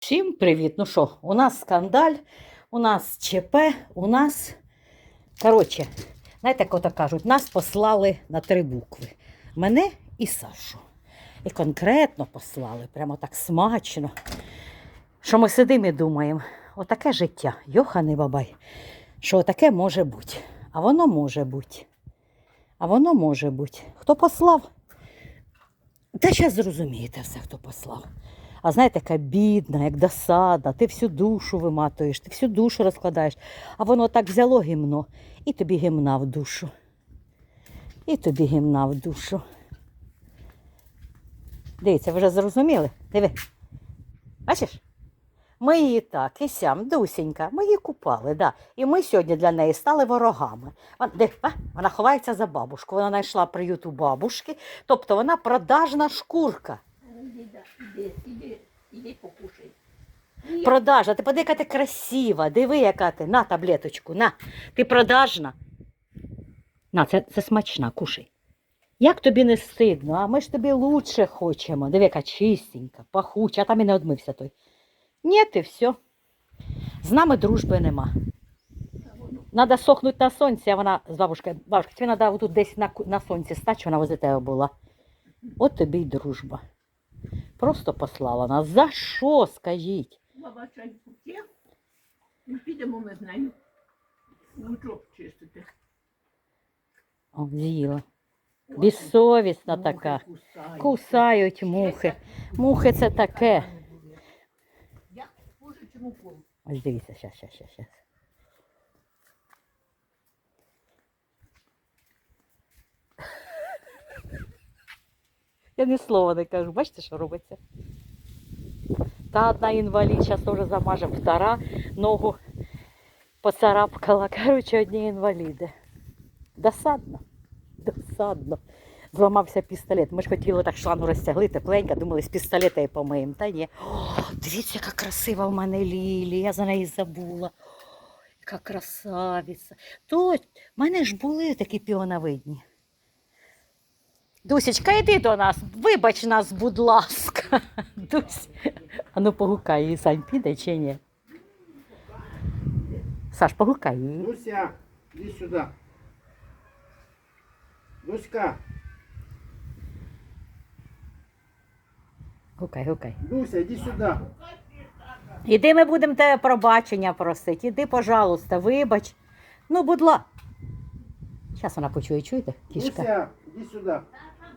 Всім привіт! Ну що, у нас скандаль, у нас ЧП, у нас. Коротше, знаєте, як ото кажуть, нас послали на три букви: мене і Сашу. І конкретно послали, прямо так смачно. Що ми сидимо і думаємо, отаке життя, йоханий бабай, що таке може бути. А воно може бути. А воно може бути. Хто послав? Та зараз зрозумієте все, хто послав. А знаєте, яка бідна, як досада, ти всю душу виматуєш, ти всю душу розкладаєш, а воно так взяло гімно, і тобі гімна в душу. І тобі гімна в душу. Дивіться, ви вже зрозуміли? Диви. Бачиш? Ми її так, і сям, Дусінька, ми її купали, да. І ми сьогодні для неї стали ворогами. Вона, де, а? вона ховається за бабушку. Вона знайшла приют у бабушки, тобто вона продажна шкурка. Іди, покушай. Продажна. Ти поди, яка ти красива. Диви, яка ти. На таблеточку, на. Ти продажна. На, це, це смачна, кушай. Як тобі не стидно, а ми ж тобі лучше хочемо. Диви, яка чистенька, пахуча, а там і не одмився той. Ні, ти все. З нами дружби нема. Надо сохнути на сонці, а вона з бабушкою. Бабушка, тобі треба тут десь на, на сонці стати, вона возле тебе була. От тобі й дружба. Просто послала нас. За що, скажіть? Баба чай путе. І підемо ми з нею. Лучок чистити. О, з'їла. Безсовісна така. кусають. Мухи. Мухи це таке. Я хуже, чим укол. Ось дивіться, щас, щас, щас, щас. Я ні слова не кажу. Бачите, що робиться? Та одна інвалід, зараз теж замажем, втора ногу поцарапкала. Коротше, одні інваліди. Досадно. Досадно. Зламався пістолет. Ми ж хотіли так шлангу розтягли, тепленько, думали, з пістолета і помиємо. Та ні. О, дивіться, яка красива в мене Лілі, я за неї забула. О, яка красавиця. То в мене ж були такі піоновидні. Дусечка, йди до нас, вибач нас, будь ласка. Дусь. А ну погукай її, Сань, піде чи ні? Саш, погукай її. Дуся, иди сюда. Дуська, Гукай, гукай. Дуся, иди сюда. Іди ми будемо тебе пробачення просити. Іди, пожалуйста, вибач. Ну, будь ласка. Зараз вона почує, чуєте? Кішка. Дуся, иди сюда.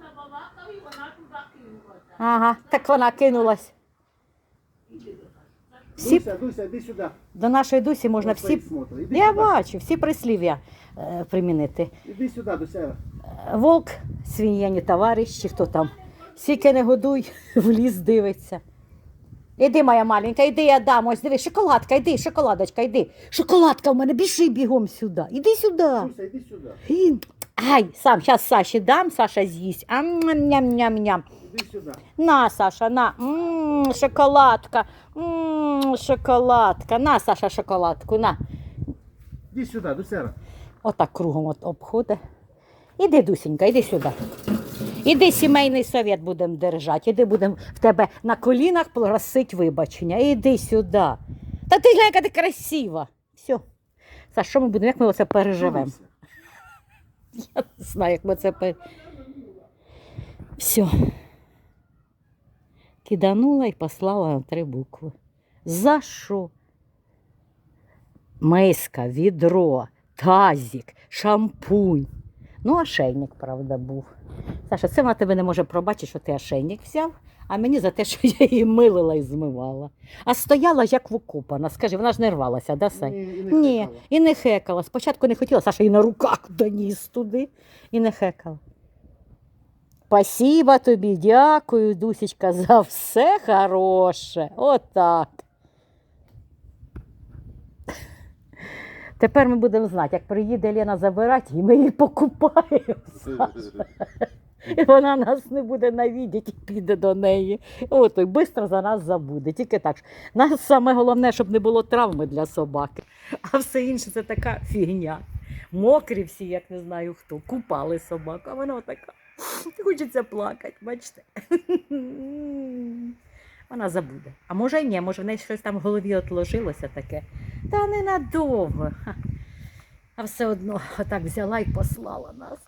Забалакав і вона туди кинулася. Ага, так вона кинулась. Всі, Дуся, Дуся, иди сюда. до нашої дусі можна всі. Я сюда. бачу, всі прислів'я е, примінити. Иди сюда, Дуся. Вовк, свинья, не товариш, чи хто там. Сіки не годуй, в ліс дивиться. Іди, моя маленька, іди, я дам. Ось диви, шоколадка, іди, шоколадочка, іди. Шоколадка в мене, біжи бігом сюди. Іди сюди. Дуся, иди сюда. Ін. Ай, сам, зараз Саші дам, Саша з'їсть. А ням-ням-ням. На, Саша, на. М, шоколадка. М, шоколадка. На, Саша, шоколадку, на. Иди сюда, Дуся. Отак кругом от обходить. Іди, Дусенька, іди сюди. Іди сімейний совет будемо держати. Іди будемо в тебе на колінах просить вибачення. Іди сюди. Та ти глянь, яка ти красива. Все. Саш, що ми будемо, як ми оце переживемо? Я не знаю, як ми це. Все. Киданула і послала на три букви. За що? Миска, відро, тазик, шампунь. Ну, ошейник, правда, був. Саша, це вона тебе не може пробачити, що ти ошейник взяв, а мені за те, що я її милила і змивала. А стояла як вкопана. Скажи, вона ж не рвалася, да, Сань? Не- и не Ні, хекала. і не хекала. Спочатку не хотіла, Саша і на руках доніс туди і не хекала. Спасіба тобі, дякую, Дусечка, за все хороше. Отак. Тепер ми будемо знати, як приїде Лена забирати, і ми її покупаємо. Саша. І вона нас не буде навідати і піде до неї. От і швидко за нас забуде. Тільки так. Нас саме головне, щоб не було травми для собаки. А все інше це така фігня. Мокрі всі, як не знаю хто, купали собаку, а вона така. Хочеться плакати, бачите. Вона забуде. А може й ні, може в неї щось там в голові отложилося таке. Та ненадовго. А все одно отак взяла і послала нас.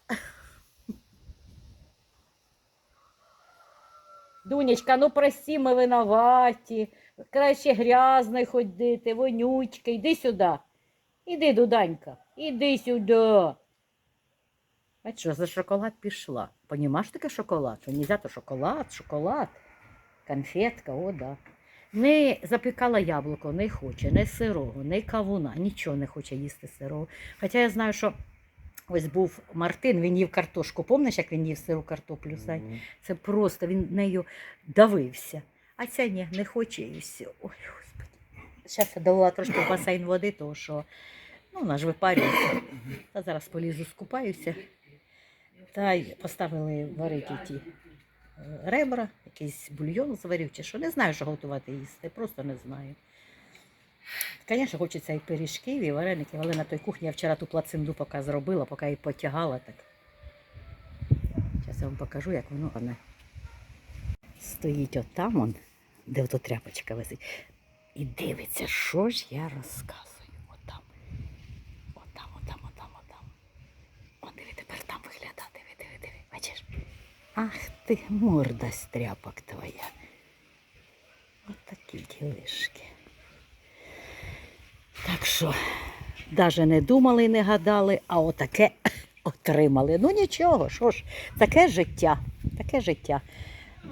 Дунечка, ну прості, ми винуваті. Краще грязно ходити, вонючка, йди сюди. Іди, дуданька, іди сюди. Бачиш, що за шоколад пішла. Понімаєш таке шоколад? Що нельзя то шоколад, шоколад, конфетка, о, да. Не запікала яблуко, не хоче, не сирого, не кавуна, нічого не хоче їсти сирого. Хоча я знаю, що ось був Мартин, він їв картошку. Пам'ятаєш, як він їв сиру картоплю? Мгм. Це просто він нею давився. А ця ні, не хоче і все. Ой, господи. Зараз я долила трошки в басейн води, тому що ну, вона ж випарюється. Та зараз полізу, скупаюся. Та й поставили варити ті е, ребра, якийсь бульйон зварив чи що. Не знаю, що готувати їсти, просто не знаю. Звісно, хочеться і пиріжків, і вареників, але на той кухні я вчора ту плацинду поки зробила, поки її потягала так. Зараз я вам покажу, як воно вона стоїть отам, он, де ото тряпочка висить, і дивиться, що ж я розказую. Отам. Отам, отам, отам, отам. О, диви, тепер там виглядає, диви, диви, диви. Бачиш? Ах ти, морда з тряпок твоя. От такі ділишки. Так що, навіть не думали, не гадали, а отаке отримали. Ну нічого, що ж, таке життя, таке життя.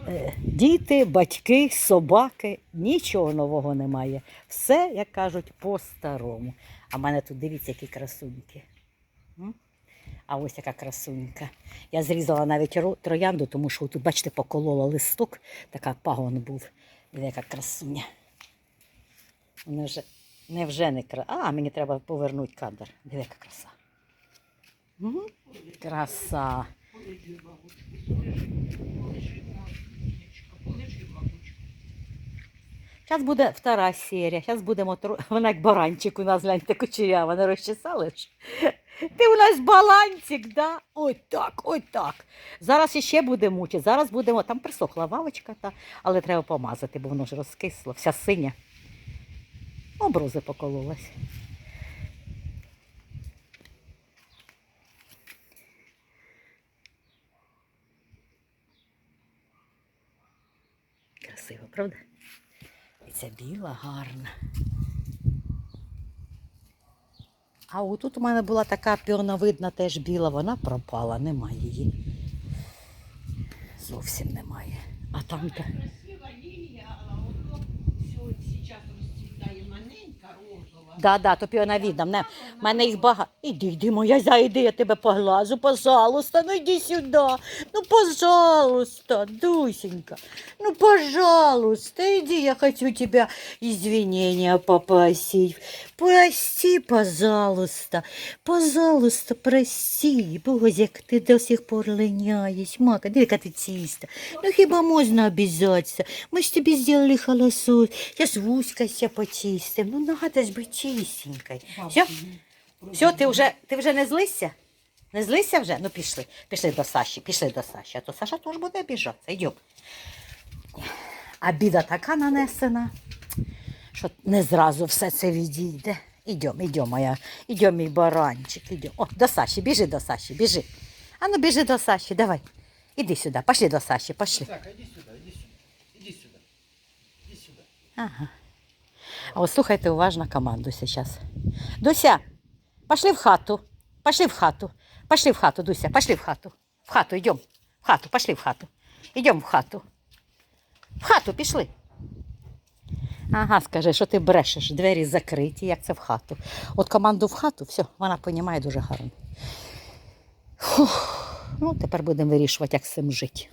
Е, Діти, батьки, собаки, нічого нового немає. Все, як кажуть, по-старому. А в мене тут дивіться, які красуньки. А ось яка красунька. Я зрізала навіть троянду, тому що тут, бачите, поколола листок, така пагон був. Яка красуня. Вона вже, не вже не кра. А, мені треба повернути кадр. Диви, яка краса. М? Краса. Зараз буде втора серія. Зараз будемо тро... Вона як баранчик у нас, гляньте, кучерява, не розчесали. Ти у нас баланчик, да? Ой так, ой так. Зараз іще буде мучити. Зараз будемо. Там присохла вавочка, та... але треба помазати, бо воно ж розкисло, вся синя. Обрози покололась. Красиво, правда? І ця біла гарна. А отут у мене була така піоновидна теж біла, вона пропала, немає її. Зовсім немає. А там Да, да, то піоновидна. Мене, мене їх багато. Іди, іди, моя зайди, я тебе поглажу, пожалуйста, ну йди сюди. Ну, пожалуйста, Дусенька. Ну, пожалуйста, иди, я хочу тебя извинения попросить. Прости, пожалуйста, пожалуйста, прости. Боже, як ти до сих пор линяєш, Мака, диви, яка ти чиста. Ну, хіба можна обязаться? Ми ж тобі сделали холосос. Я ж вузька ся. Ну, надо ж бути чистенькой. Все? Все, ти вже, ти вже не злися? Не злися вже? Ну пішли. Пішли до Саші, пішли до Саші. А то Саша теж буде обіжатися. Йдемо. А біда така нанесена, що не зразу все це відійде. Ідемо, ідемо, моя, ідемо, мій баранчик, ідемо. О, до Саші, біжи до Саші, біжи. А ну біжи до Саші, давай. Іди сюди, пошли до Саші, пошли. Так, иди сюда, иди сюда. Иди сюда. Иди сюда. Ага. А от слухайте уважно команду сейчас. Дуся, пошли в хату. Пошли в хату. Пошли в хату, Дуся, пошли в хату. В хату йдем. В хату, пошли в хату. Йдем в хату. В хату пішли. Ага, скажи, що ти брешеш, двері закриті, як це в хату. От команду в хату, все, вона розуміє дуже гарно. Фух. Ну, тепер будемо вирішувати, як з цим жити.